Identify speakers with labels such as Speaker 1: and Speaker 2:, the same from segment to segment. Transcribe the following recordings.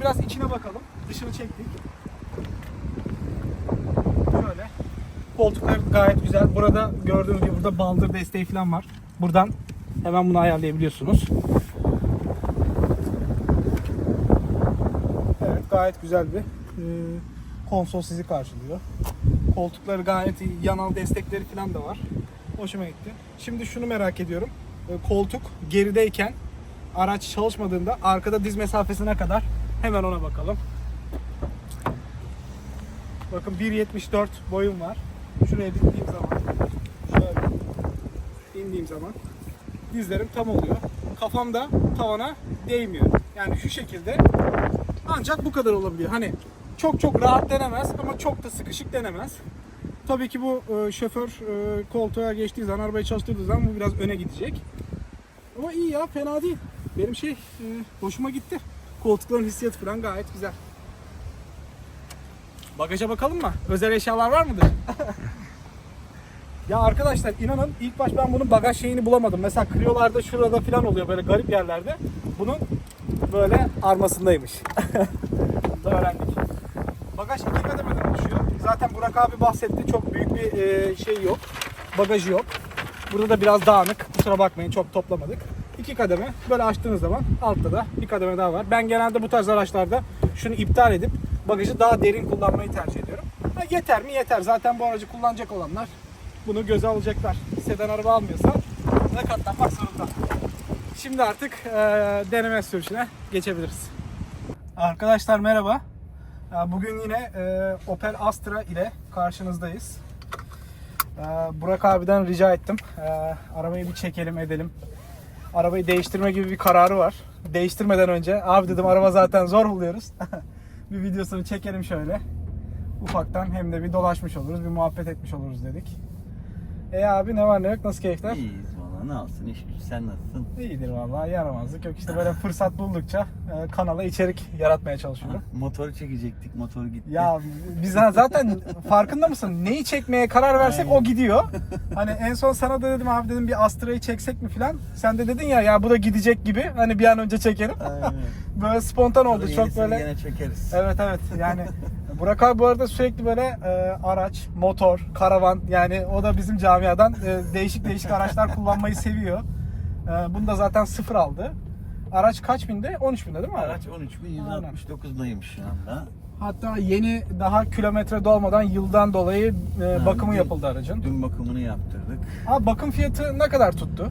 Speaker 1: Biraz içine bakalım. Dışını çektik. Şöyle. Koltuklar gayet güzel. Burada gördüğünüz gibi burada baldır desteği falan var. Buradan hemen bunu ayarlayabiliyorsunuz. Evet gayet güzel bir e, konsol sizi karşılıyor. Koltukları gayet iyi. Yanal destekleri falan da var. Hoşuma gitti. Şimdi şunu merak ediyorum. E, Koltuk gerideyken araç çalışmadığında arkada diz mesafesine kadar hemen ona bakalım. Bakın 1.74 boyum var. Şuraya bindiğim zaman şöyle indiğim zaman dizlerim tam oluyor. Kafam da tavana değmiyor. Yani şu şekilde ancak bu kadar olabiliyor. Hani çok çok rahat denemez ama çok da sıkışık denemez. Tabii ki bu e, şoför e, koltuğa geçtiği zaman, arabayı çalıştırdığı zaman bu biraz öne gidecek. Ama iyi ya, fena değil. Benim şey e, hoşuma gitti. Koltukların hissiyatı falan gayet güzel. Bagaja bakalım mı? Özel eşyalar var mıdır? ya arkadaşlar inanın ilk baş ben bunun bagaj şeyini bulamadım. Mesela Clio'larda şurada falan oluyor böyle garip yerlerde. Bunun böyle armasındaymış. Bunu da öğrendik. Bagaj iki kademeden oluşuyor. Zaten Burak abi bahsetti. Çok büyük bir e, şey yok. Bagajı yok. Burada da biraz dağınık. Kusura bakmayın çok toplamadık. İki kademe. Böyle açtığınız zaman altta da bir kademe daha var. Ben genelde bu tarz araçlarda şunu iptal edip bagajı daha derin kullanmayı tercih ediyorum. Ha, yeter mi? Yeter. Zaten bu aracı kullanacak olanlar bunu göze alacaklar. Sedan araba almıyorsa buna katlanmak zorunda. Şimdi artık e, deneme sürüşüne geçebiliriz. Arkadaşlar merhaba. Ya Bugün yine e, Opel Astra ile karşınızdayız. E, Burak abiden rica ettim. E, arabayı bir çekelim edelim. Arabayı değiştirme gibi bir kararı var. Değiştirmeden önce abi dedim araba zaten zor buluyoruz. bir videosunu çekelim şöyle. Ufaktan hem de bir dolaşmış oluruz, bir muhabbet etmiş oluruz dedik. E abi ne var ne yok nasıl keyifler?
Speaker 2: İyiyiz valla ne olsun iş güç sen nasılsın?
Speaker 1: İyidir vallahi yaramazlık yok. İşte böyle fırsat buldukça e, kanala içerik yaratmaya çalışıyorum.
Speaker 2: Motoru çekecektik motor gitti.
Speaker 1: Ya biz zaten farkında mısın? Neyi çekmeye karar versek o gidiyor. Hani en son sana da dedim abi dedim bir Astra'yı çeksek mi filan. Sen de dedin ya ya bu da gidecek gibi. Hani bir an önce çekelim.
Speaker 2: Aynen.
Speaker 1: böyle spontan oldu. Çok
Speaker 2: yenisini
Speaker 1: böyle
Speaker 2: Gene çekeriz.
Speaker 1: Evet evet yani Burak abi bu arada sürekli böyle e, araç, motor, karavan yani o da bizim camiadan e, değişik değişik araçlar kullanmayı seviyor. E, bunu da zaten sıfır aldı. Araç kaç binde? 13 binde değil mi? abi?
Speaker 2: Araç 13.169'daymış şu anda.
Speaker 1: Hatta yeni daha kilometre dolmadan yıldan dolayı e,
Speaker 2: Ha,
Speaker 1: bakımı
Speaker 2: dün-
Speaker 1: yapıldı aracın.
Speaker 2: Dün bakımını yaptırdık.
Speaker 1: Abi bakım fiyatı ne kadar tuttu?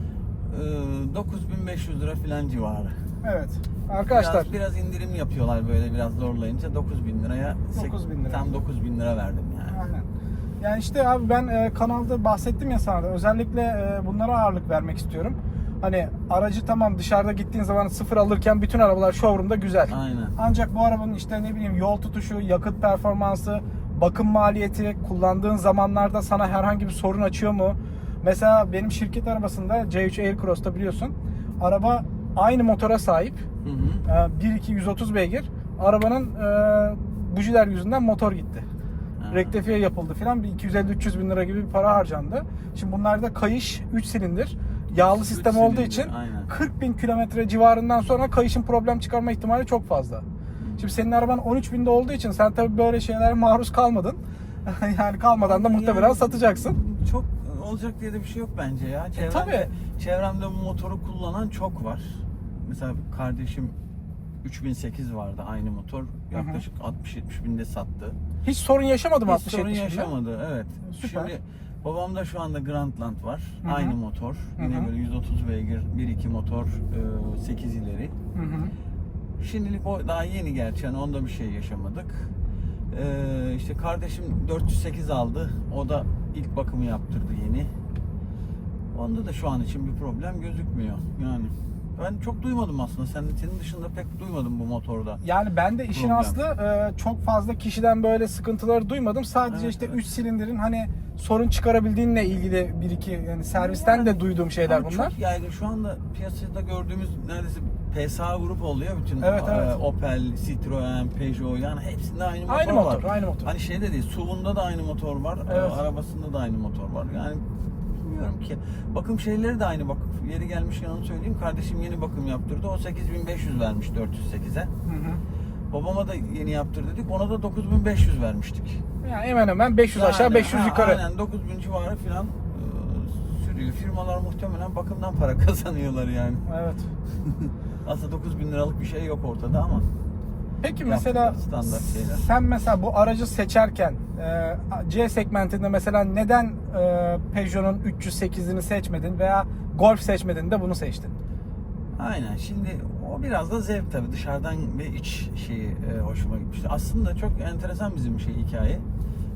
Speaker 2: Ee, 9500 lira filan civarı.
Speaker 1: Evet. Arkadaşlar
Speaker 2: Biraz, biraz indirim yapıyorlar böyle biraz zorlayınca 9000 liraya. sek-
Speaker 1: 9.000 lira.
Speaker 2: Tam 9000 lira verdim yani.
Speaker 1: Aynen. Yani işte abi ben e, kanalda bahsettim ya sana da özellikle e, bunlara ağırlık vermek istiyorum. Hani aracı tamam dışarıda gittiğin zaman sıfır alırken bütün arabalar showroom'da güzel.
Speaker 2: Aynen.
Speaker 1: Ancak bu arabanın işte ne bileyim yol tutuşu, yakıt performansı, bakım maliyeti, kullandığın zamanlarda sana herhangi bir sorun açıyor mu? Mesela benim şirket arabasında C3 Aircross'ta biliyorsun araba aynı motora sahip.
Speaker 2: Hı hı.
Speaker 1: Ee, 1.2 130 beygir. Arabanın e, bujiler yüzünden motor gitti.
Speaker 2: Ha.
Speaker 1: Rektifiye yapıldı filan bir 250-300 bin lira gibi bir para harcandı. Şimdi bunlarda kayış 3 silindir. Yağlı sistem olduğu
Speaker 2: silindir,
Speaker 1: için
Speaker 2: aynen.
Speaker 1: 40 bin kilometre civarından sonra kayışın problem çıkarma ihtimali çok fazla. Şimdi senin araban 13 binde olduğu için sen tabii böyle şeylere maruz kalmadın. yani kalmadan da muhtemelen
Speaker 2: Yani
Speaker 1: satacaksın.
Speaker 2: Çok olacak diye de bir şey yok bence ya. Çevremde,
Speaker 1: tabii.
Speaker 2: çevremde bu motoru kullanan çok var. Mesela kardeşim 3008 vardı aynı motor. Yaklaşık 60-70 binde sattı.
Speaker 1: Hiç sorun yaşamadım
Speaker 2: Hiç
Speaker 1: 60
Speaker 2: sorun
Speaker 1: 70 binde.
Speaker 2: yaşamadı evet.
Speaker 1: Süper.
Speaker 2: Şimdi babamda şu anda Grandland var.
Speaker 1: Hı hı.
Speaker 2: Aynı motor. Yine
Speaker 1: Hı hı.
Speaker 2: böyle 130 beygir 1.2 motor 8 ileri.
Speaker 1: Hı hı.
Speaker 2: Şimdilik o daha yeni gerçi yani onda bir şey yaşamadık. Ee, işte kardeşim 408 aldı. O da ilk bakımı yaptırdı yeni. Onda da şu an için bir problem gözükmüyor. Yani ben çok duymadım aslında. Sen senin dışında pek duymadım bu motorda.
Speaker 1: Yani ben de işin
Speaker 2: Problem.
Speaker 1: aslı e, çok fazla kişiden böyle sıkıntıları duymadım. Sadece
Speaker 2: Evet,
Speaker 1: işte
Speaker 2: evet.
Speaker 1: 3 silindirin hani sorun çıkarabildiğinle ilgili bir iki yani servisten de duyduğum şeyler
Speaker 2: Ama
Speaker 1: bunlar.
Speaker 2: Çok yaygın. Şu anda piyasada gördüğümüz neredeyse PSA grup oluyor bütün.
Speaker 1: Evet,
Speaker 2: e,
Speaker 1: evet.
Speaker 2: Opel, Citroen, Peugeot yani hepsinde aynı motor
Speaker 1: Aynı
Speaker 2: var.
Speaker 1: motor, aynı motor.
Speaker 2: Hani şeyde değil, SUV'unda da aynı motor var, e,
Speaker 1: Evet.
Speaker 2: arabasında da aynı motor var. Yani bilmiyorum ki. Bakım şeyleri de aynı bak. Yeri gelmiş yanını söyleyeyim. Kardeşim yeni bakım yaptırdı. O 8500 vermiş 408'e.
Speaker 1: Hı hı.
Speaker 2: Babama da yeni yaptır dedik. Ona da 9500 vermiştik.
Speaker 1: Yani hemen hemen 500 aşağı
Speaker 2: Yani,
Speaker 1: 500
Speaker 2: ha,
Speaker 1: yukarı.
Speaker 2: Aynen 9000 civarı falan e, sürüyor. Firmalar muhtemelen bakımdan para kazanıyorlar yani.
Speaker 1: Evet.
Speaker 2: Aslında 9000 liralık bir şey yok ortada ama.
Speaker 1: Peki mesela
Speaker 2: standart şeyler.
Speaker 1: sen mesela bu aracı seçerken e, C segmentinde mesela neden e, Peugeot'un 308'ini seçmedin veya Golf seçmedin de bunu seçtin?
Speaker 2: Aynen. Şimdi o biraz da zevk tabii. Dışarıdan ve iç şeyi e, hoşuma gitmişti. Aslında çok enteresan bizim şey hikaye.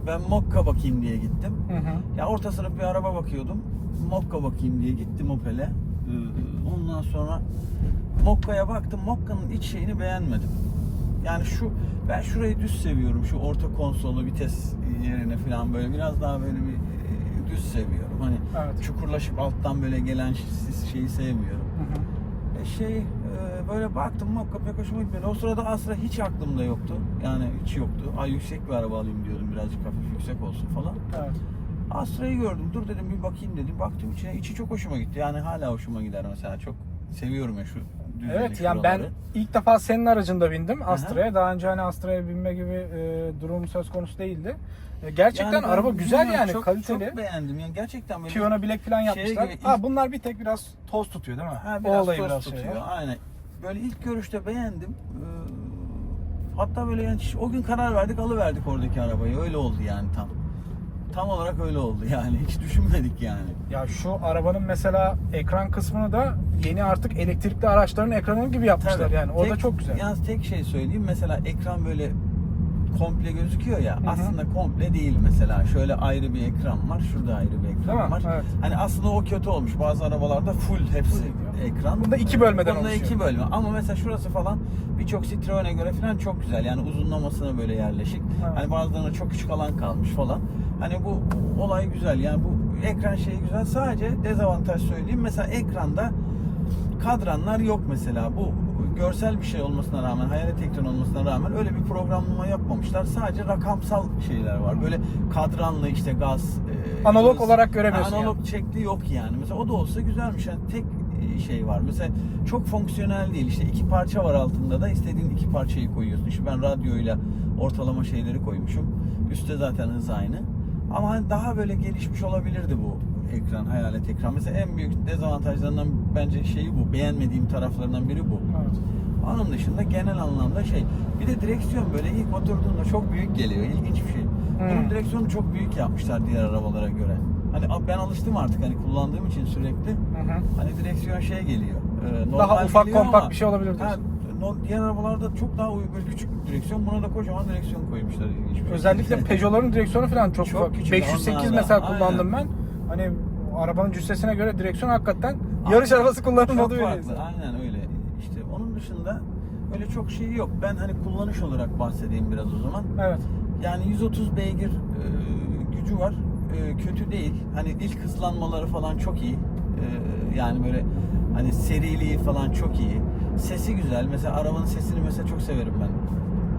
Speaker 2: Ben Mokka bakayım diye gittim.
Speaker 1: Hı hı.
Speaker 2: Ya orta sınıf bir araba bakıyordum. Mokka bakayım diye gittim Opel'e. Ee, Ondan sonra Mokka'ya baktım. Mokka'nın iç şeyini beğenmedim. Yani şu ben şurayı düz seviyorum. Şu orta konsolu vites yerine falan böyle biraz daha böyle bir e, düz seviyorum. Hani
Speaker 1: Evet.
Speaker 2: çukurlaşıp alttan böyle gelen şeyi sevmiyorum.
Speaker 1: Hı hı.
Speaker 2: E, şey e, böyle baktım Mokka pek hoşuma gitmedi. O sırada Astra hiç aklımda yoktu. Yani hiç yoktu. Ay yüksek bir araba alayım diyordum. Birazcık hafif yüksek olsun falan.
Speaker 1: Evet.
Speaker 2: Astra'yı gördüm. Dur dedim bir bakayım dedim. Baktım içine. içi çok hoşuma gitti. Yani hala hoşuma gider mesela. Çok seviyorum ya şu
Speaker 1: Evet yani ben ilk defa senin aracında bindim Astra'ya. Daha önce hani Astra'ya binme gibi e, durum söz konusu değildi. E, gerçekten
Speaker 2: Yani
Speaker 1: araba güzel yani
Speaker 2: çok,
Speaker 1: kaliteli.
Speaker 2: Çok beğendim. Yani gerçekten böyle
Speaker 1: Piyano bilek falan
Speaker 2: Şey
Speaker 1: yapmışlar.
Speaker 2: gibi
Speaker 1: ha
Speaker 2: ilk-
Speaker 1: bunlar bir tek biraz toz tutuyor değil mi?
Speaker 2: Ha,
Speaker 1: o
Speaker 2: biraz
Speaker 1: olayı
Speaker 2: toz
Speaker 1: biraz şey
Speaker 2: tutuyor.
Speaker 1: ya.
Speaker 2: Aynen. Böyle ilk görüşte beğendim. Ee, hatta böyle yani o gün karar verdik alıverdik oradaki arabayı. Öyle oldu yani tam. Tam olarak öyle oldu yani. Hiç düşünmedik yani.
Speaker 1: Ya şu arabanın mesela ekran kısmını da yeni artık elektrikli araçların ekranı gibi yapmışlar
Speaker 2: Tabii.
Speaker 1: yani. Orada
Speaker 2: Tek-
Speaker 1: çok güzel.
Speaker 2: Yalnız tek şey söyleyeyim. Mesela ekran böyle komple gözüküyor ya.
Speaker 1: hı.
Speaker 2: Aslında komple değil mesela. Şöyle ayrı bir ekran var. Şurada ayrı bir ekran
Speaker 1: Değil mi?
Speaker 2: var.
Speaker 1: Evet.
Speaker 2: Hani aslında o kötü olmuş. Bazı arabalarda full hepsi ekran.
Speaker 1: Bunda iki bölmeden
Speaker 2: Bunda
Speaker 1: oluşuyor.
Speaker 2: iki bölme. Ama mesela şurası falan birçok Citroen'e göre falan çok güzel. Yani uzunlamasına böyle yerleşik.
Speaker 1: Evet.
Speaker 2: Hani bazılarına çok küçük alan kalmış falan. Hani bu olay güzel. Yani bu ekran şeyi güzel. Sadece dezavantaj söyleyeyim. Mesela ekranda kadranlar yok mesela. Bu görsel bir şey olmasına rağmen, hayalet ekran olmasına rağmen öyle bir programlama yapmamışlar. Sadece rakamsal şeyler var. Böyle kadranlı işte gaz, e,
Speaker 1: Analog
Speaker 2: hız-
Speaker 1: olarak göremiyorsun
Speaker 2: Analog şekli yok yani. Mesela o da olsa güzelmiş. Yani tek e, şey var. Mesela çok fonksiyonel değil. İşte iki parça var altında da istediğin iki parçayı koyuyorsun. İşte ben radyoyla ortalama şeyleri koymuşum. Üstte zaten hız aynı. Ama hani daha böyle gelişmiş olabilirdi bu ekran, hayalet ekran. Mesela en büyük dezavantajlarından bence şeyi bu. Beğenmediğim taraflarından biri bu.
Speaker 1: Evet.
Speaker 2: Onun dışında genel anlamda şey. Bir de direksiyon böyle ilk oturduğunda çok büyük geliyor. İlginç bir şey. Bunun
Speaker 1: Hmm.
Speaker 2: direksiyonu çok büyük yapmışlar diğer arabalara göre. Hani ben alıştım artık hani kullandığım için sürekli.
Speaker 1: Hı hı.
Speaker 2: Hani direksiyon şey geliyor. e,
Speaker 1: Daha ufak kompakt
Speaker 2: ama-
Speaker 1: bir şey olabilir diyorsun.
Speaker 2: diğer arabalarda çok daha uygun küçük bir direksiyon. Buna da kocaman direksiyon koymuşlar. bir
Speaker 1: Özellikle. Peugeot'ların direksiyonu falan çok,
Speaker 2: Çok
Speaker 1: ufak.
Speaker 2: küçük
Speaker 1: 508
Speaker 2: onlar da.
Speaker 1: mesela
Speaker 2: Aynen.
Speaker 1: kullandım ben. Hani arabanın cüssesine göre direksiyon hakikaten yarış arabası
Speaker 2: farklı.
Speaker 1: veriyor.
Speaker 2: Aynen öyle. İşte onun dışında öyle çok şey yok. Ben hani kullanış olarak bahsedeyim biraz o zaman.
Speaker 1: Evet.
Speaker 2: Yani 130 beygir e, gücü var. E, kötü değil. Hani ilk hızlanmaları falan çok iyi. E, yani böyle hani seriliği falan çok iyi. Sesi güzel. Mesela arabanın sesini mesela çok severim ben.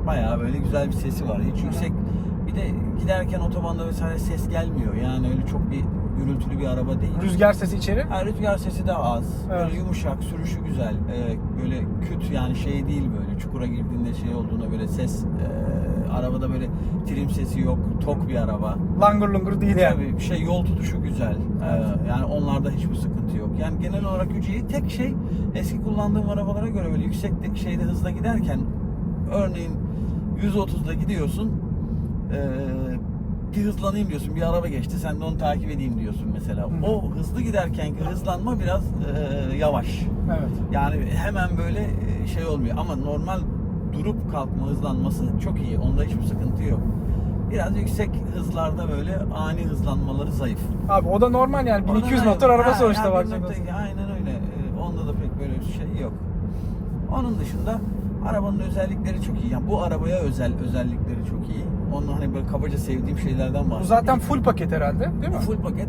Speaker 2: Bayağı böyle güzel bir sesi var. Hiç yüksek bir de giderken otobanda vesaire ses gelmiyor. Yani öyle çok bir gürültülü bir araba değil.
Speaker 1: Rüzgar sesi içeri.
Speaker 2: Ha, rüzgar sesi de az.
Speaker 1: Evet.
Speaker 2: Böyle yumuşak, sürüşü güzel. Ee, böyle küt yani şey değil böyle. Çukura girdiğinde şey olduğuna böyle ses e, arabada böyle trim sesi yok. Tok bir araba.
Speaker 1: Langur lungur değil yani.
Speaker 2: Tabii bir şey yol tutuşu güzel. Ee, yani onlarda hiçbir sıkıntı yok. Yani genel olarak gücü iyi. Tek şey eski kullandığım arabalara göre böyle yüksek de- şeyde hızla giderken örneğin 130'da gidiyorsun. Ee, bir hızlanayım diyorsun. Bir araba geçti. Sen de onu takip edeyim diyorsun mesela.
Speaker 1: Hı.
Speaker 2: O hızlı giderkenki hızlanma biraz e, yavaş.
Speaker 1: Evet.
Speaker 2: Yani hemen böyle şey olmuyor. Ama normal durup kalkma hızlanması çok iyi. Onda hiçbir sıkıntı yok. Biraz yüksek hızlarda böyle ani hızlanmaları zayıf.
Speaker 1: Abi o da normal yani 1200
Speaker 2: Orada
Speaker 1: motor araba
Speaker 2: Ha,
Speaker 1: sonuçta.
Speaker 2: 1.2, Aynen öyle. Ee, onda da pek böyle bir şey yok. Onun dışında arabanın özellikleri çok iyi. Yani bu arabaya özel özellikleri çok iyi. Onun hani böyle kabaca sevdiğim şeylerden bahsedeyim.
Speaker 1: Bu zaten full paket herhalde değil mi?
Speaker 2: Full paket.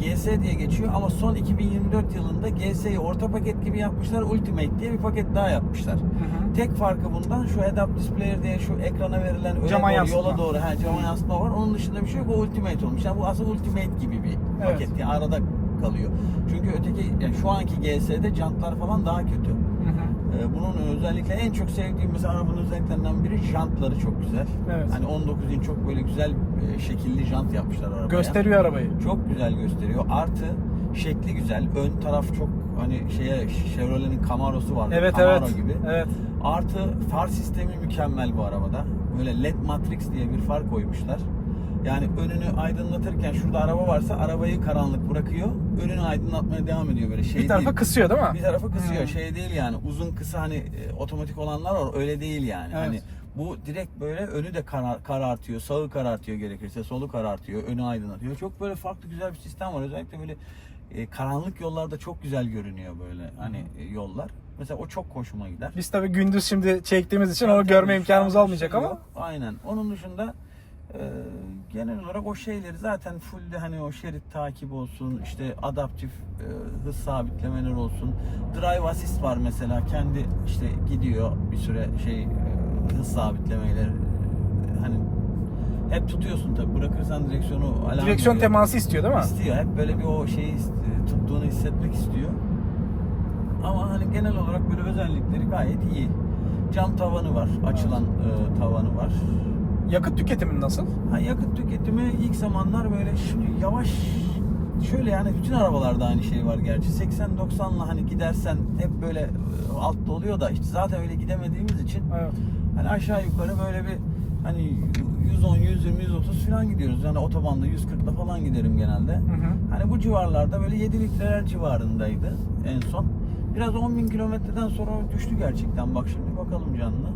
Speaker 2: GS diye geçiyor ama son 2024 yılında GS'yi orta paket gibi yapmışlar. Ultimate diye bir paket daha yapmışlar.
Speaker 1: Hı hı.
Speaker 2: Tek farkı bundan şu head-up displayer diye şu ekrana verilen öne
Speaker 1: Cama
Speaker 2: doğru,
Speaker 1: yansıtma.
Speaker 2: yola doğru he, cama yansıtma var. Onun dışında bir şey yok. O ultimate olmuş. Yani bu aslında ultimate gibi bir
Speaker 1: Evet.
Speaker 2: paket. Yani arada kalıyor. Çünkü öteki yani şu anki GS'de jantlar falan daha kötü. Ee, bunun özellikle en çok sevdiğim mesela arabanın özelliklerinden biri jantları çok güzel.
Speaker 1: Evet.
Speaker 2: Hani 19 inç çok böyle güzel e, şekilli jant yapmışlar arabaya.
Speaker 1: Gösteriyor arabayı.
Speaker 2: Çok güzel gösteriyor. Artı şekli güzel. Ön taraf çok hani şeye Chevrolet'in Camaro'su var.
Speaker 1: Evet
Speaker 2: Camaro
Speaker 1: evet.
Speaker 2: gibi.
Speaker 1: Evet.
Speaker 2: Artı far sistemi mükemmel bu arabada. Böyle LED Matrix diye bir far koymuşlar. Yani önünü aydınlatırken şurada araba varsa arabayı karanlık bırakıyor. Önünü aydınlatmaya devam ediyor böyle şey
Speaker 1: Bir tarafa
Speaker 2: değil.
Speaker 1: kısıyor değil mi?
Speaker 2: Bir tarafı kısıyor.
Speaker 1: Hmm.
Speaker 2: Şey değil yani uzun kısa hani e, otomatik olanlar var öyle değil yani.
Speaker 1: Evet.
Speaker 2: Hani bu direkt böyle önü de karar, karartıyor, sağı karartıyor gerekirse, solu karartıyor, önü aydınlatıyor. Çok böyle farklı güzel bir sistem var. Özellikle böyle e, karanlık yollarda çok güzel görünüyor böyle hani e, yollar. Mesela o çok hoşuma gider.
Speaker 1: Biz tabii gündüz şimdi çektiğimiz için onu görme imkanımız olmayacak ama
Speaker 2: yok. Aynen. Onun dışında e, genel olarak o şeyleri zaten full de hani o şerit takip olsun, işte adaptif e, hız sabitlemeler olsun. Drive assist var mesela. Kendi işte gidiyor bir süre şey e, hız sabitlemeyle e, hani hep tutuyorsun tabi bırakırsan direksiyonu alarm
Speaker 1: direksiyon
Speaker 2: veriyor.
Speaker 1: teması istiyor değil mi?
Speaker 2: İstiyor. Hep böyle bir o şeyi ist- tuttuğunu hissetmek istiyor. Ama hani genel olarak böyle özellikleri gayet iyi. Cam tavanı var. Açılan e, tavanı var.
Speaker 1: Yakıt tüketimi nasıl?
Speaker 2: Ha, yakıt tüketimi ilk zamanlar böyle şimdi yavaş şöyle yani bütün arabalarda aynı şey var gerçi. 80-90'la hani gidersen hep böyle e, altta oluyor da işte zaten öyle gidemediğimiz için
Speaker 1: Evet.
Speaker 2: Hani aşağı yukarı böyle bir hani 110, 120, 130 falan gidiyoruz. Yani otobanda 140'la falan giderim genelde.
Speaker 1: Hı hı.
Speaker 2: Hani bu civarlarda böyle 7 litreler civarındaydı en son. Biraz 10 bin kilometreden sonra düştü gerçekten. Bak şimdi bakalım canlı.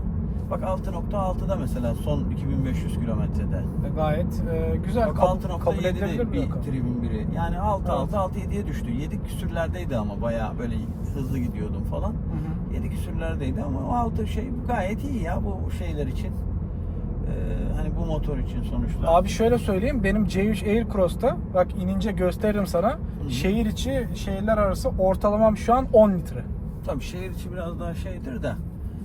Speaker 2: Bak 6.6'da mesela son 2500 kilometrede.
Speaker 1: E, Gayet e, güzel.
Speaker 2: Bak
Speaker 1: Kab- kabul
Speaker 2: 6.7'de
Speaker 1: edilebilir bir
Speaker 2: tribün biri. Yani 6
Speaker 1: Evet.
Speaker 2: 6 6 7'ye düştü. 7 küsürlerdeydi ama bayağı böyle hızlı gidiyordum falan.
Speaker 1: Hı hı.
Speaker 2: 7 küsürlerdeydi ama o altı şey gayet iyi ya bu şeyler için. Ee, hani bu motor için sonuçta.
Speaker 1: Abi şöyle söyleyeyim benim C3 Aircross'ta bak inince gösteririm sana.
Speaker 2: hı.
Speaker 1: Şehir içi şehirler arası ortalamam şu an 10 litre.
Speaker 2: Tabii şehir içi biraz daha şeydir de.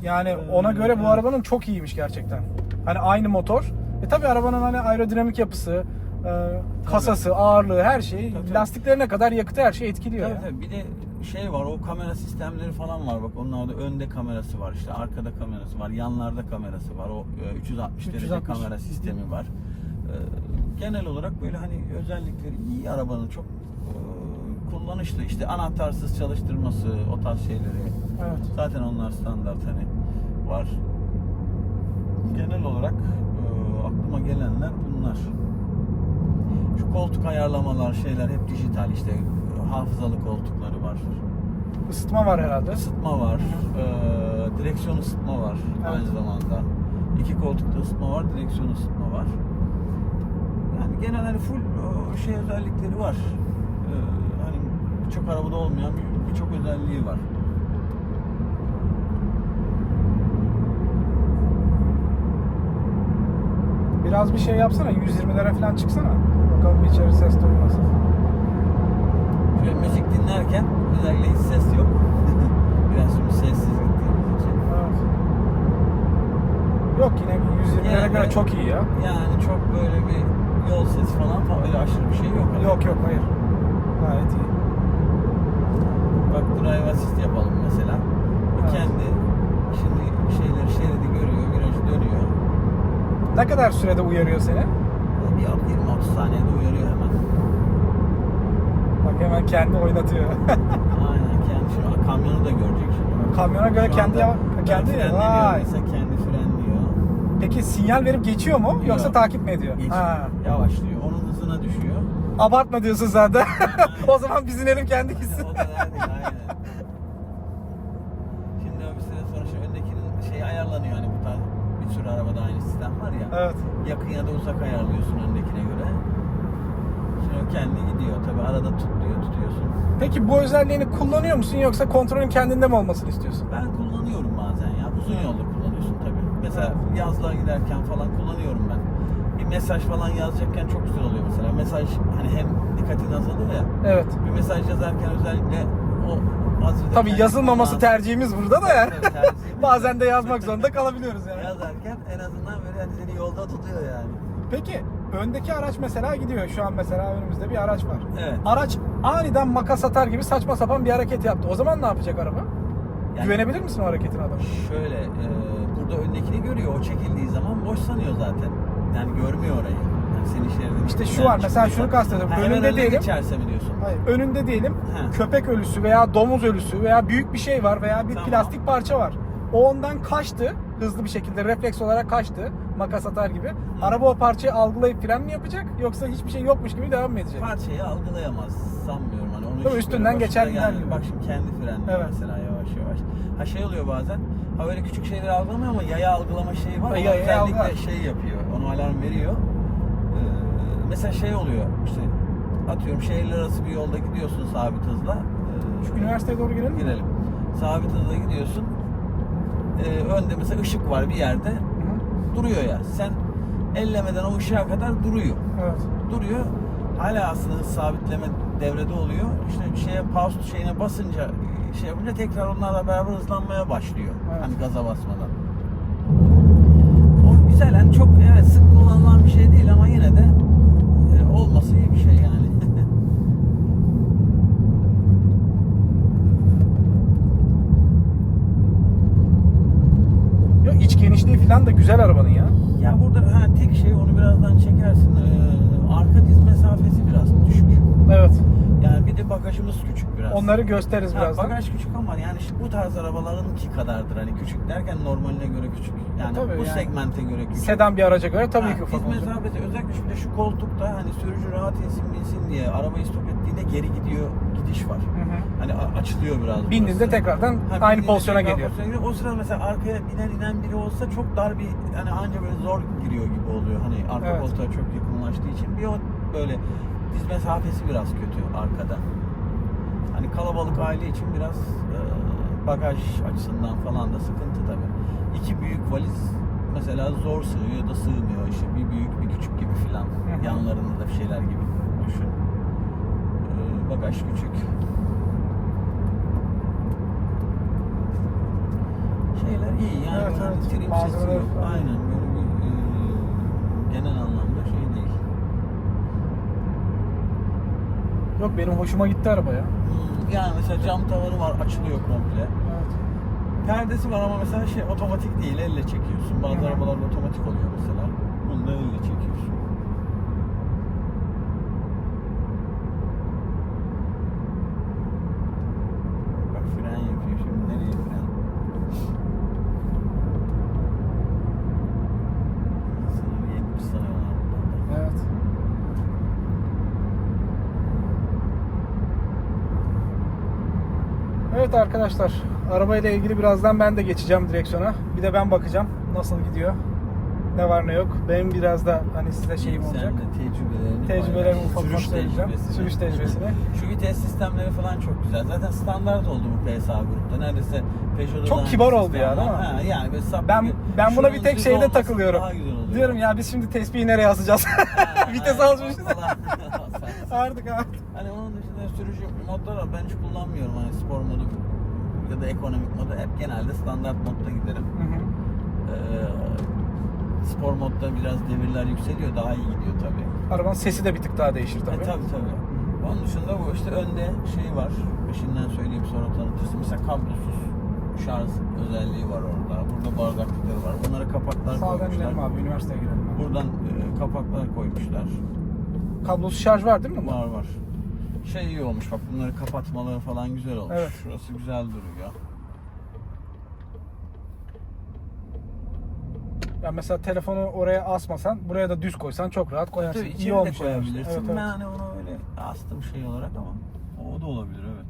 Speaker 1: Yani ona göre bu arabanın çok iyiymiş gerçekten. Hani aynı motor. E tabi arabanın hani aerodinamik yapısı, e, kasası, ağırlığı her şey,
Speaker 2: Tabii, tabii.
Speaker 1: lastiklerine kadar yakıtı her şey etkiliyor.
Speaker 2: Tabii
Speaker 1: ya.
Speaker 2: tabii bir de şey var o kamera sistemleri falan var bak onlarda önde kamerası var işte arkada kamerası var yanlarda kamerası var o e, 360, derece
Speaker 1: 360.
Speaker 2: kamera sistemi var. Ee, genel olarak böyle hani özellikleri iyi arabanın çok e, kullanışlı işte anahtarsız çalıştırması o tarz şeyleri
Speaker 1: Evet.
Speaker 2: Zaten onlar standart hani var. Genel olarak e, aklıma gelenler bunlar. Şu koltuk ayarlamalar şeyler hep dijital işte hafızalı koltukları var.
Speaker 1: Isıtma var herhalde.
Speaker 2: Isıtma var. e, direksiyon ısıtma var
Speaker 1: Evet.
Speaker 2: aynı zamanda. İki koltukta ısıtma var, direksiyon ısıtma var. Yani genel hani full şey özellikleri var. E, hani birçok arabada olmayan bir- birçok özelliği var.
Speaker 1: Biraz bir şey yapsana 120'lere falan çıksana. Bakalım içeri ses duymasın.
Speaker 2: Şöyle müzik dinlerken özellikle hiç ses yok. Biraz şimdi sessiz gittiğimiz için.
Speaker 1: Evet. Yok yine bir 120'lere
Speaker 2: Yani
Speaker 1: göre çok iyi ya.
Speaker 2: Yani çok böyle bir yol sesi falan fa- öyle aşırı bir şey yok.
Speaker 1: Yok yok hayır. Gayet iyi.
Speaker 2: Bak drive assist yapalım mesela. O
Speaker 1: Evet.
Speaker 2: kendi şimdi şeyleri şeridi görüyor, virajı dönüyor.
Speaker 1: Ne kadar sürede uyarıyor seni?
Speaker 2: Bir 20-30 saniyede uyarıyor hemen.
Speaker 1: Bak hemen kendi oynatıyor.
Speaker 2: Aynen kendi şimdi kamyonu da görecek şimdi.
Speaker 1: Kamyona göre
Speaker 2: Şu
Speaker 1: kendi
Speaker 2: ben
Speaker 1: kendi vay.
Speaker 2: mesela kendi frenliyor.
Speaker 1: Peki sinyal verip geçiyor mu yoksa
Speaker 2: Yok.
Speaker 1: takip mi ediyor?
Speaker 2: Geçiyor.
Speaker 1: Ha.
Speaker 2: Yavaşlıyor. Onun hızına düşüyor.
Speaker 1: Abartma diyorsun zaten. o zaman biz inelim kendi gitsin.
Speaker 2: o kadar değil aynen. Şimdi bir süre sonra şu öndekinin şeyi ayarlanıyor hani bu tarz bir sürü arabada aynı sistem var ya.
Speaker 1: Evet.
Speaker 2: Yakın ya da uzak ayarlıyorsun öndekine göre. Şimdi o kendi gidiyor. Tabi arada tut diyor tutuyorsun.
Speaker 1: Peki bu özelliğini kullanıyor musun yoksa kontrolün kendinde mi olmasını istiyorsun?
Speaker 2: Ben kullanıyorum bazen ya. Uzun yolda kullanıyorsun tabi. Mesela yazlığa giderken falan kullanıyorum ben. Bir mesaj falan yazacakken çok güzel oluyor mesela. Mesaj hani hem dikkatin azalıyor ya.
Speaker 1: Evet.
Speaker 2: Bir mesaj yazarken özellikle o hazırda
Speaker 1: Tabii yazılmaması
Speaker 2: kullan-
Speaker 1: tercihimiz burada da yani.
Speaker 2: Evet, tercihimiz.
Speaker 1: Bazen de yazmak zorunda kalabiliyoruz yani.
Speaker 2: Yazarken en azından böyle hani seni yolda tutuyor yani.
Speaker 1: Peki öndeki araç mesela gidiyor. Şu an mesela önümüzde bir araç var.
Speaker 2: Evet.
Speaker 1: Araç aniden makas atar gibi saçma sapan bir hareket yaptı. O zaman ne yapacak araba?
Speaker 2: Yani-
Speaker 1: Güvenebilir misin o hareketine adam?
Speaker 2: Şöyle e, burada öndekini görüyor. O çekildiği zaman boş sanıyor zaten. Yani görmüyor orayı. Senin şeridin.
Speaker 1: İşte şu var, mesela şunu kastediyorum.
Speaker 2: Ha,
Speaker 1: Önünde değilim.
Speaker 2: geçerse mi diyorsun?
Speaker 1: Hayır. Önünde değilim.
Speaker 2: He.
Speaker 1: Köpek ölüsü veya domuz ölüsü veya büyük bir şey var veya bir
Speaker 2: Tamam.
Speaker 1: plastik parça var. O ondan kaçtı. Hızlı bir şekilde refleks olarak kaçtı. Makas atar gibi. Araba o parçayı algılayıp fren mi yapacak yoksa hiçbir şey yokmuş gibi devam mı edecek?
Speaker 2: Parçayı algılayamaz sanmıyorum hani onu
Speaker 1: Tabii
Speaker 2: hiç
Speaker 1: üstünden
Speaker 2: böyle
Speaker 1: geçer
Speaker 2: başına
Speaker 1: gider
Speaker 2: gelmiyor.
Speaker 1: gibi.
Speaker 2: Bak şimdi kendi frenliyor
Speaker 1: Evet.
Speaker 2: mesela yavaş yavaş. Ha şey oluyor bazen. Ha öyle küçük şeyleri algılamıyor ama yaya algılama şeyi var.
Speaker 1: Ha,
Speaker 2: O özellikle
Speaker 1: algılar.
Speaker 2: şey yapıyor. Onu alarm veriyor. Mesela şey oluyor işte atıyorum şehirler arası bir yolda gidiyorsun sabit hızla. Ee,
Speaker 1: Şu üniversiteye doğru girelim mi?
Speaker 2: girelim. Sabit hızla gidiyorsun. Ee, önde mesela ışık var bir yerde.
Speaker 1: Hı.
Speaker 2: Duruyor ya. Sen ellemeden o ışığa kadar duruyor
Speaker 1: Evet.
Speaker 2: duruyor. Hala aslında hız sabitleme devrede oluyor. İşte şeye pause şeyine basınca şey yapınca tekrar onlarla beraber hızlanmaya başlıyor.
Speaker 1: Evet.
Speaker 2: Hani gaza basmadan. O güzel hani çok evet sık kullanılan bir şey değil ama yine de e, olması iyi bir şey yani.
Speaker 1: Yok iç genişliği falan da güzel arabanın ya.
Speaker 2: ya burada ha, tek şey onu birazdan çekersin. Ee, arka diz mesafesi biraz düşük.
Speaker 1: Evet.
Speaker 2: Yani bir de bagajımız küçük biraz.
Speaker 1: Onları gösteririz
Speaker 2: Ha,
Speaker 1: birazdan.
Speaker 2: bagaj küçük ama yani işte bu tarz arabalarınki kadardır hani küçük derken normaline göre küçük. Yani
Speaker 1: Tabii
Speaker 2: bu
Speaker 1: yani.
Speaker 2: segmente göre küçük.
Speaker 1: Sedan bir araca göre tabii
Speaker 2: Ha,
Speaker 1: ki ufak olacak.
Speaker 2: mesafesi özellikle şimdi şu koltukta hani sürücü rahat insin binsin diye arabayı stop ettiğinde geri gidiyor gidiş var.
Speaker 1: Hı hı.
Speaker 2: Hani açılıyor biraz.
Speaker 1: Bindiğinde tekrardan
Speaker 2: Ha,
Speaker 1: aynı pozisyona
Speaker 2: tekrar
Speaker 1: geliyor.
Speaker 2: pozisyona. O sırada mesela arkaya binen inen biri olsa çok dar bir hani anca böyle zor giriyor gibi oluyor. Hani arka
Speaker 1: Evet.
Speaker 2: koltuğa çok yakınlaştığı için bir o böyle diz mesafesi biraz kötü arkada. Hani kalabalık aile için biraz e, bagaj açısından falan da sıkıntı tabii. İki büyük valiz mesela zor sığıyor ya da sığmıyor işte bir büyük bir küçük gibi filan yanlarında da bir şeyler gibi düşün. E, bagaj küçük. Şeyler iyi yani
Speaker 1: Evet, evet.
Speaker 2: trim yok.
Speaker 1: falan.
Speaker 2: Aynen böyle bir e, genel anlamda şey değil.
Speaker 1: Yok benim hoşuma gitti araba ya.
Speaker 2: Hmm, Yani mesela cam tavanı var açılıyor komple.
Speaker 1: Evet.
Speaker 2: Perdesi var ama mesela şey otomatik değil elle çekiyorsun. Bazı
Speaker 1: Hı
Speaker 2: otomatik oluyor mesela. Bunu da elle çekiyorsun. Bak fren yapıyor şimdi nereye fren? Sınır yemiş sanıyorlar bunlar.
Speaker 1: Evet. Evet arkadaşlar, arabayla ilgili birazdan ben de geçeceğim direksiyona. Bir de ben bakacağım nasıl gidiyor. Ne var ne yok. Benim biraz da hani size şeyim
Speaker 2: Sen
Speaker 1: olacak.
Speaker 2: de tecrübelerini
Speaker 1: Tecrübelerimi ufak
Speaker 2: Sürüş
Speaker 1: söyleyeceğim.
Speaker 2: tecrübesini.
Speaker 1: Sürüş tecrübesini.
Speaker 2: Şu vites sistemleri falan çok güzel. Zaten standart oldu bu PSA grupta. Neredeyse Peugeot'da
Speaker 1: Çok kibar oldu ya, değil mi?
Speaker 2: Ha, yani
Speaker 1: Ben
Speaker 2: gibi.
Speaker 1: ben buna bir tek şeyde takılıyorum. Diyorum ya biz şimdi tespihi nereye asacağız? Vites
Speaker 2: falan.
Speaker 1: Artık artık.
Speaker 2: hani onun dışında sürücü modları ben hiç kullanmıyorum. Hani spor modu ya da ekonomik modu. Hep genelde standart modda giderim.
Speaker 1: Hı hı.
Speaker 2: Ee, spor modda biraz devirler yükseliyor. Daha iyi gidiyor tabii.
Speaker 1: Arabanın sesi de bir tık daha değişir tabii.
Speaker 2: E, tabii tabii. Onun dışında bu işte önde şey var. Peşinden söyleyeyim sonra tanıtırsın. Mesela kablosuz şarj özelliği var orada. Burada bardaklıkları var. Bunlara kapaklar
Speaker 1: Sağdan
Speaker 2: koymuşlar.
Speaker 1: inelim abi, üniversiteye girelim. abi.
Speaker 2: Buradan e, kapaklar koymuşlar.
Speaker 1: Kablosuz şarj var değil mi?
Speaker 2: Var var. Şey iyi olmuş bak bunları kapatmaları falan güzel olmuş.
Speaker 1: Evet.
Speaker 2: Şurası güzel duruyor.
Speaker 1: Ya mesela telefonu oraya asmasan, buraya da düz koysan çok rahat koyarsın.
Speaker 2: Tabii
Speaker 1: İyi
Speaker 2: içeri de
Speaker 1: olmuş yani.
Speaker 2: koyabilirsin.
Speaker 1: Evet,
Speaker 2: Ben
Speaker 1: evet.
Speaker 2: hani onu öyle astım şey olarak ama o da olabilir evet.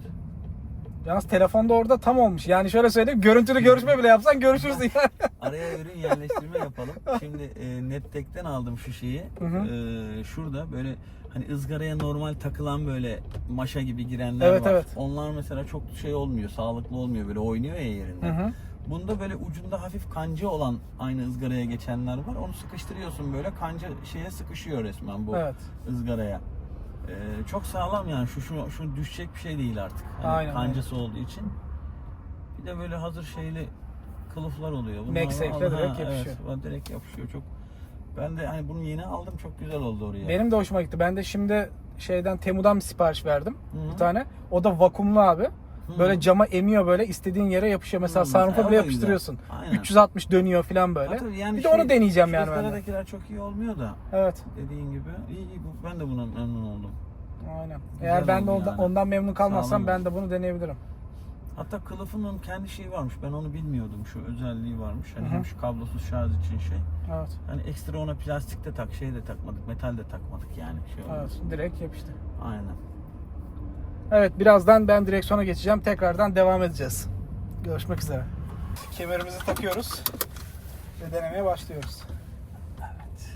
Speaker 1: Yalnız telefonda orada tam olmuş. Yani şöyle söyleyeyim, görüntülü görüşme bile yapsan görüşürsün yani.
Speaker 2: Araya ürün yerleştirme yapalım. Şimdi e, Nettek'ten aldım şu şeyi.
Speaker 1: Hı hı.
Speaker 2: E, şurada böyle hani ızgaraya normal takılan böyle maşa gibi girenler
Speaker 1: Evet,
Speaker 2: var.
Speaker 1: evet.
Speaker 2: Onlar mesela çok şey olmuyor, sağlıklı olmuyor böyle oynuyor ya yerinde.
Speaker 1: Hı hı.
Speaker 2: Bunda böyle ucunda hafif kanca olan aynı ızgaraya geçenler var. Onu sıkıştırıyorsun böyle kanca şeye sıkışıyor resmen bu
Speaker 1: Evet.
Speaker 2: ızgaraya. E, çok sağlam yani şu, şu şu düşecek bir şey değil artık. Hani
Speaker 1: Aynen,
Speaker 2: kancası olduğu için. Bir de böyle hazır şeyli kılıflar oluyor. Bunlar
Speaker 1: MagSafe'le direkt yapışıyor.
Speaker 2: Evet, direkt yapışıyor. Çok ben de hani bunu yeni aldım çok güzel oldu oraya.
Speaker 1: Benim de hoşuma gitti. Ben de şimdi şeyden Temu'dan bir sipariş verdim.
Speaker 2: Hı hı.
Speaker 1: Bir tane. O da vakumlu abi. Böyle cama emiyor böyle istediğin yere yapışıyor. Mesela sunroof'a bile yapıştırıyorsun.
Speaker 2: Aynen.
Speaker 1: 360 dönüyor falan böyle.
Speaker 2: Ha, yani
Speaker 1: bir de
Speaker 2: şey,
Speaker 1: onu deneyeceğim yani ben de.
Speaker 2: Çok iyi olmuyor da
Speaker 1: Evet.
Speaker 2: dediğin gibi. İyi iyi bu ben de buna memnun oldum.
Speaker 1: Aynen.
Speaker 2: Güzel
Speaker 1: Eğer ben de ondan,
Speaker 2: yani.
Speaker 1: ondan memnun kalmazsam ben de bunu deneyebilirim.
Speaker 2: Hatta kılıfının kendi şeyi varmış. Ben onu bilmiyordum. Şu özelliği varmış. Hani
Speaker 1: Hı hı.
Speaker 2: hem şu kablosuz şarj için şey.
Speaker 1: Evet.
Speaker 2: Hani ekstra ona plastik de tak, şey de takmadık, metal de takmadık yani. Şey
Speaker 1: Evet.
Speaker 2: olmasın.
Speaker 1: Direkt yapıştı.
Speaker 2: Aynen.
Speaker 1: Evet birazdan ben direksiyona geçeceğim. Tekrardan devam edeceğiz. Görüşmek üzere. Kemerimizi takıyoruz. Ve denemeye başlıyoruz.
Speaker 2: Evet.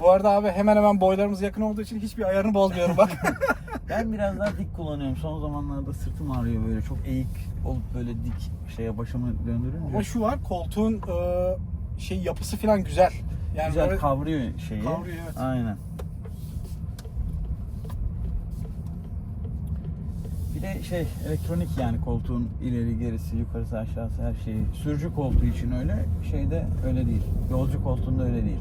Speaker 1: Bu arada abi hemen hemen boylarımız yakın olduğu için hiçbir ayarını bozmuyorum bak.
Speaker 2: Ben biraz daha dik kullanıyorum. Son zamanlarda sırtım ağrıyor böyle çok eğik olup böyle dik şeye başımı döndürünce.
Speaker 1: Ama şu var koltuğun e, şey yapısı falan güzel. Yani
Speaker 2: güzel
Speaker 1: böyle-
Speaker 2: kavruyor şeyi.
Speaker 1: Kavruyor, evet.
Speaker 2: Aynen. Bir de şey elektronik yani koltuğun ileri gerisi yukarısı aşağısı her şeyi. Sürücü koltuğu için öyle şeyde öyle değil. Yolcu koltuğunda öyle değil.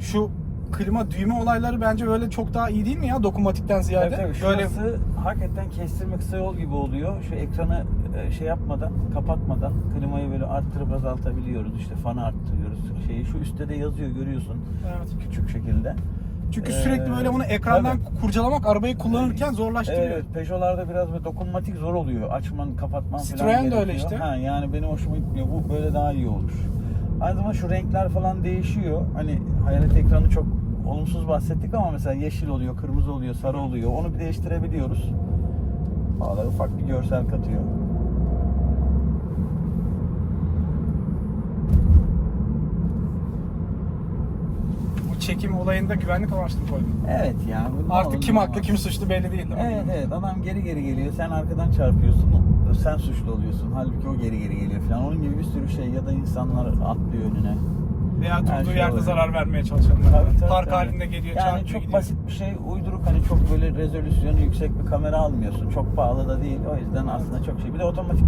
Speaker 1: şu klima düğme olayları bence böyle çok daha iyi değil mi ya dokunmatikten ziyade?
Speaker 2: Evet, evet.
Speaker 1: böyle
Speaker 2: Şurası hakikaten kestirme kısa yol gibi oluyor. Şu ekranı e, şey yapmadan, kapatmadan klimayı böyle arttırıp azaltabiliyoruz. İşte fanı arttırıyoruz. Şeyi şu üstte de yazıyor görüyorsun
Speaker 1: evet.
Speaker 2: küçük şekilde.
Speaker 1: Çünkü
Speaker 2: Ee,
Speaker 1: sürekli böyle bunu ekrandan
Speaker 2: tabii.
Speaker 1: kurcalamak arabayı kullanırken zorlaştırıyor.
Speaker 2: Evet, Peugeot'larda biraz böyle dokunmatik zor oluyor. Açman, kapatman falan
Speaker 1: Citroen de öyle işte.
Speaker 2: Ha, yani benim hoşuma gitmiyor. Bu böyle daha iyi olur. Aynı zamanda şu renkler falan değişiyor. Hani hayalet ekranı çok olumsuz bahsettik ama mesela yeşil oluyor, kırmızı oluyor, sarı oluyor. Onu bir değiştirebiliyoruz. Valla ufak bir görsel katıyor.
Speaker 1: Bu çekim olayında güvenlik amaçlı mı koydun?
Speaker 2: Evet ya. bu ne
Speaker 1: Artık
Speaker 2: olur
Speaker 1: kim
Speaker 2: ne
Speaker 1: haklı
Speaker 2: olmaz.
Speaker 1: kim suçlu belli değil değil mi?
Speaker 2: Evet evet adam geri geri geliyor sen arkadan çarpıyorsun sen suçlu oluyorsun halbuki o geri geri geliyor falan onun gibi bir sürü şey ya da insanlar atlıyor önüne.
Speaker 1: Veya
Speaker 2: Her
Speaker 1: durduğu
Speaker 2: şey
Speaker 1: yerde zarar vermeye çalışanlar.
Speaker 2: Tabii, tabii,
Speaker 1: Park
Speaker 2: tabii.
Speaker 1: halinde geliyor,
Speaker 2: Yani
Speaker 1: çarpıyor
Speaker 2: çok
Speaker 1: gidiyor.
Speaker 2: basit bir şey uyduruk hani çok böyle rezolüsyonu yüksek bir kamera almıyorsun. Çok pahalı da değil. O yüzden aslında çok şey. Bir de otomatik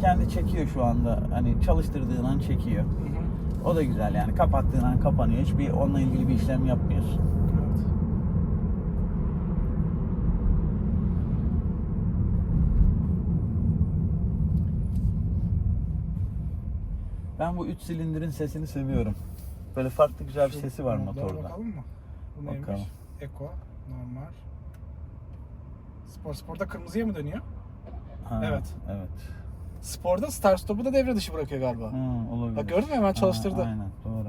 Speaker 2: kendi çekiyor şu anda. Hani çalıştırdığın an çekiyor.
Speaker 1: Hı hı.
Speaker 2: O da güzel yani. Kapattığın an kapanıyor. Hiçbir onunla ilgili bir işlem yapmıyorsun.
Speaker 1: Evet.
Speaker 2: Ben bu 3 silindirin sesini seviyorum. Böyle farklı güzel bir
Speaker 1: Şu
Speaker 2: sesi var motorda.
Speaker 1: Bakalım mı? Bu neymiş?
Speaker 2: Bakalım.
Speaker 1: Eko, normal. Spor sporda kırmızıya mı dönüyor?
Speaker 2: Ha,
Speaker 1: Evet.
Speaker 2: Evet.
Speaker 1: Sporda start stop'u da devre dışı bırakıyor galiba.
Speaker 2: Hı, olabilir.
Speaker 1: Bak gördün mü? Hemen çalıştırdı.
Speaker 2: Ha, aynen doğru.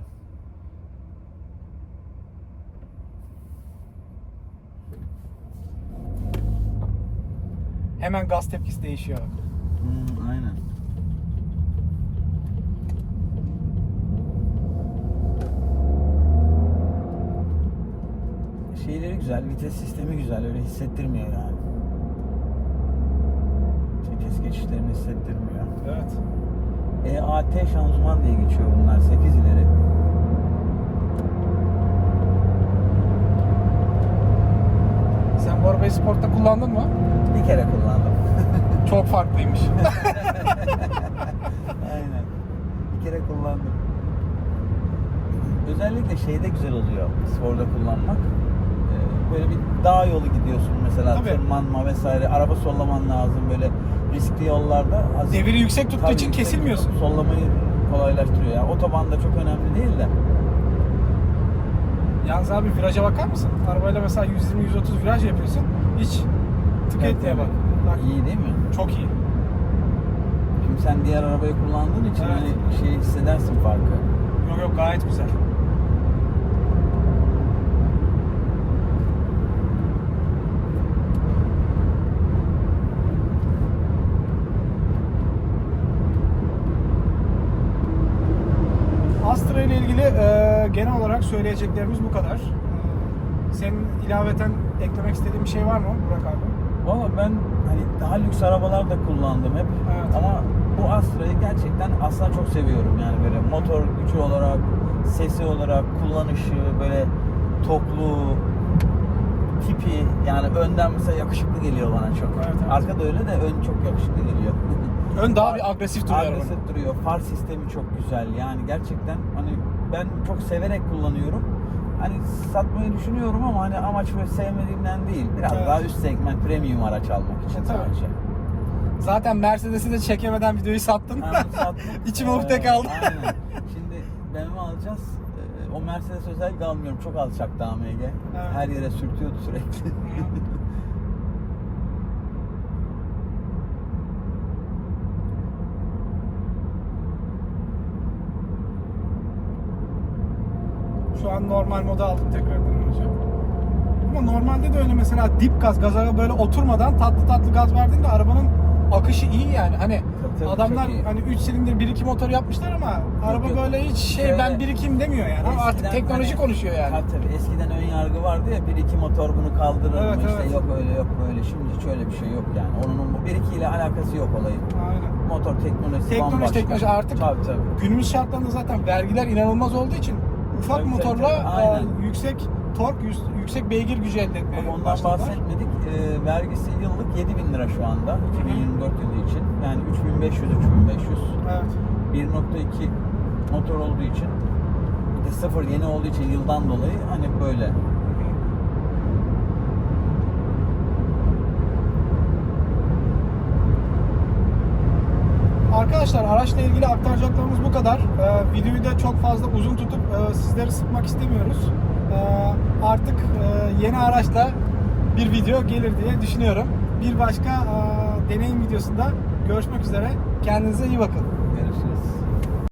Speaker 1: Hemen gaz tepkisi değişiyor.
Speaker 2: Hı, aynen. Şeyleri güzel, vites sistemi güzel, öyle hissettirmiyor yani. Vites geçişlerini hissettirmiyor.
Speaker 1: Evet.
Speaker 2: EAT şanzıman diye geçiyor bunlar, 8 ileri.
Speaker 1: Sen bu arabayı sportta kullandın mı?
Speaker 2: Bir kere kullandım.
Speaker 1: Çok farklıymış.
Speaker 2: Aynen. Bir kere kullandım. Özellikle şeyde güzel oluyor sporda kullanmak. Böyle bir dağ yolu gidiyorsun mesela
Speaker 1: Tabii.
Speaker 2: tırmanma vesaire. Araba sollaman lazım böyle riskli yollarda. Az-
Speaker 1: Deviri yüksek tuttuğu
Speaker 2: Tabii
Speaker 1: için
Speaker 2: yüksek
Speaker 1: kesilmiyorsun.
Speaker 2: tutup Sollamayı kolaylaştırıyor. Yani otobanda çok önemli değil de.
Speaker 1: Yalnız abi viraja bakar mısın? Arabayla mesela 120-130 viraj yapıyorsun. Hiç tık
Speaker 2: Evet,
Speaker 1: etmeye bak.
Speaker 2: evet.
Speaker 1: Bak
Speaker 2: İyi değil mi?
Speaker 1: çok iyi.
Speaker 2: Şimdi sen diğer arabayı kullandığın için
Speaker 1: Evet.
Speaker 2: hani şey hissedersin farkı.
Speaker 1: Yok yok gayet güzel. Astra ile ilgili e, genel olarak söyleyeceklerimiz bu kadar. E, Senin ilaveten eklemek istediğin bir şey var mı Burak abi?
Speaker 2: Valla ben hani daha lüks arabalar da kullandım hep.
Speaker 1: Evet.
Speaker 2: Ama bu Astra'yı gerçekten aslında çok seviyorum. Yani böyle motor gücü olarak, sesi olarak, kullanışı, böyle toplu tipi yani önden mesela yakışıklı geliyor bana çok.
Speaker 1: Evet, evet.
Speaker 2: Arkada öyle de ön çok yakışıklı geliyor.
Speaker 1: Ön daha bir agresif duruyor arabanın.
Speaker 2: Agresif duruyor. Far sistemi çok güzel. Yani gerçekten hani ben çok severek kullanıyorum. Hani satmayı düşünüyorum ama hani amaç böyle sevmediğimden değil. Biraz
Speaker 1: Evet.
Speaker 2: daha üst segment premium araç almak için
Speaker 1: E, tabii.
Speaker 2: sadece.
Speaker 1: Zaten Mercedes'i de çekemeden videoyu sattın.
Speaker 2: Ha, sattım.
Speaker 1: İçim
Speaker 2: Ee,
Speaker 1: kaldı.
Speaker 2: Aynen. Şimdi BMW alacağız. Ee, O Mercedes özellikle almıyorum. Çok alçaktı AMG.
Speaker 1: Evet.
Speaker 2: Her yere sürtüyordu sürekli.
Speaker 1: Şu an normal moda aldım tekrardan aracı. Ama normalde de öyle mesela dip gaz, gaza böyle oturmadan tatlı tatlı gaz verdiğinde arabanın akışı iyi yani. Hani
Speaker 2: Tabii, tabii,
Speaker 1: adamlar
Speaker 2: çok iyi.
Speaker 1: hani 3 silindir 1-2 motor yapmışlar ama araba
Speaker 2: yok.
Speaker 1: böyle hiç şey
Speaker 2: Şöyle-
Speaker 1: ben 1-2'm demiyor yani. Ama artık
Speaker 2: Eskiden
Speaker 1: teknoloji
Speaker 2: hani-
Speaker 1: konuşuyor yani.
Speaker 2: Tabii tabii. Eskiden ön yargı vardı ya bir iki motor bunu kaldırır
Speaker 1: Evet,
Speaker 2: mı? İşte
Speaker 1: evet.
Speaker 2: yok öyle yok böyle. Şimdi hiç öyle bir şey yok yani. Onun bu bir iki ile alakası yok olayın.
Speaker 1: Aynen.
Speaker 2: Motor teknolojisi
Speaker 1: Teknoloji,
Speaker 2: bambaşka.
Speaker 1: teknoloji artık-
Speaker 2: Tabii tabii.
Speaker 1: Günümüz şartlarında zaten vergiler inanılmaz olduğu için ufak motorla e, yüksek tork, yüksek beygir gücü elde etmeye
Speaker 2: Ama ondan
Speaker 1: başladılar.
Speaker 2: bahsetmedik. Ee, vergisi yıllık 7000 lira şu anda 2024 yılı için. Yani 3500 3500.
Speaker 1: Evet.
Speaker 2: 1.2 motor olduğu için bir de sıfır yeni olduğu için yıldan dolayı hani böyle.
Speaker 1: Arkadaşlar araçla ilgili aktaracaklarımız bu kadar. Ee, videoyu da çok fazla uzun tutup e, sizleri sıkmak istemiyoruz. Ee, artık e, yeni araçla bir video gelir diye düşünüyorum. Bir başka e, deneyim videosunda görüşmek üzere. Kendinize iyi bakın.
Speaker 2: Görüşürüz.